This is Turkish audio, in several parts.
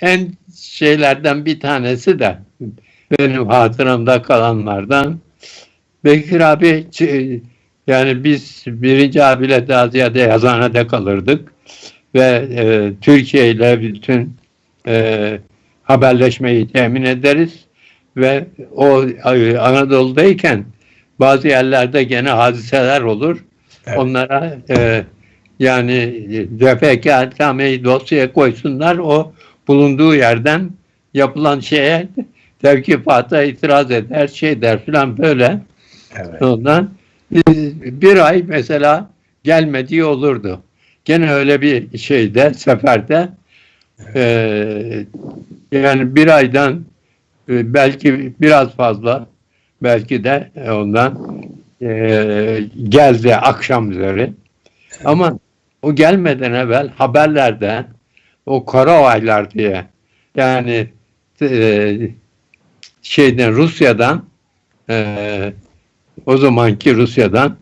en şeylerden bir tanesi de benim hatıramda kalanlardan Bekir abi yani biz birinci abiyle daha ziyade yazanede kalırdık ve e, Türkiye ile bütün e, haberleşmeyi temin ederiz ve o e, Anadolu'dayken bazı yerlerde gene hadiseler olur. Evet. Onlara e, yani DPKM'yi dosyaya koysunlar o bulunduğu yerden yapılan şeye tevkifata itiraz eder şey der filan böyle. Evet. Ondan e, bir ay mesela gelmediği olurdu. Gene öyle bir şeyde seferde e, yani bir aydan e, belki biraz fazla belki de ondan e, geldi akşam üzeri. Ama o gelmeden evvel haberlerde o kara olaylar diye yani e, şeyden Rusya'dan e, o zamanki Rusya'dan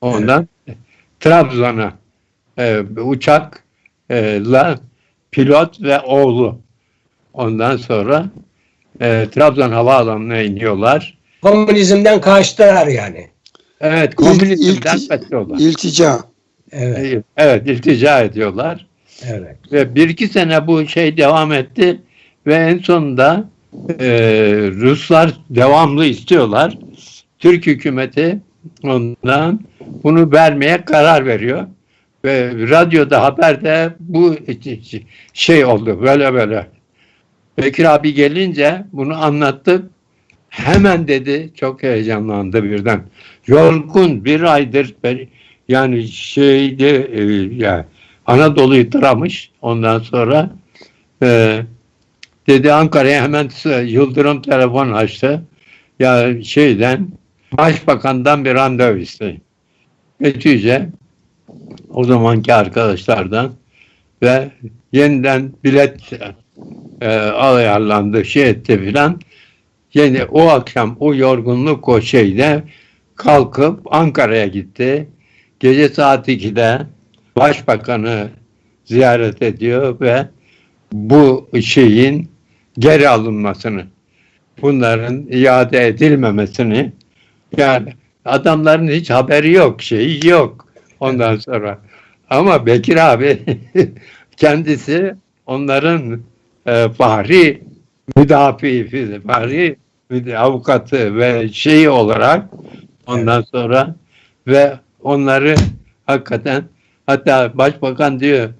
ondan Trabzon'a e, uçakla pilot ve oğlu ondan sonra e, Trabzon havaalanına iniyorlar. Komünizmden kaçtılar yani. Evet İlk- komünizmden ilk- kaçıyorlar. İltica. Evet. Evet iltica ediyorlar. Evet. Ve bir iki sene bu şey devam etti ve en sonunda e, Ruslar devamlı istiyorlar. Türk hükümeti ondan bunu vermeye karar veriyor. Ve radyoda haberde bu şey oldu böyle böyle. Bekir abi gelince bunu anlattık. Hemen dedi çok heyecanlandı birden. Yorgun bir aydır ben- yani şeydi e, ya Anadolu'yu tıramış ondan sonra e, dedi Ankara'ya hemen s- Yıldırım telefon açtı. Ya şeyden Başbakan'dan bir randevu isteyin. Netice o zamanki arkadaşlardan ve yeniden bilet e, ayarlandı şey etti filan. Yani o akşam o yorgunluk o şeyde kalkıp Ankara'ya gitti. Gece saat 2'de başbakanı ziyaret ediyor ve bu şeyin geri alınmasını, bunların iade edilmemesini yani adamların hiç haberi yok, şeyi yok ondan sonra. Ama Bekir abi kendisi onların e, fahri müdafi, fahri avukatı ve şeyi olarak ondan sonra ve onları hakikaten hatta başbakan diyor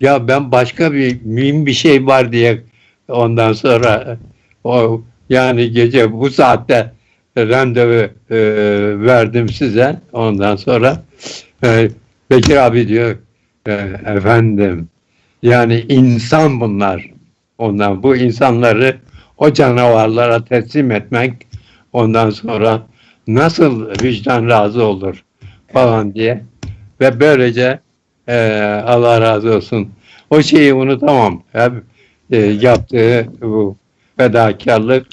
ya ben başka bir mühim bir şey var diye ondan sonra o yani gece bu saatte randevu e, verdim size. Ondan sonra e, Bekir abi diyor e, efendim yani insan bunlar. Ondan bu insanları o canavarlara teslim etmek ondan sonra nasıl vicdan razı olur falan diye. Ve böylece e, Allah razı olsun. O şeyi unutamam. Hep e, yaptığı bu fedakarlık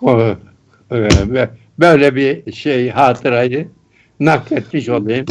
o, e, böyle bir şey hatırayı nakletmiş olayım.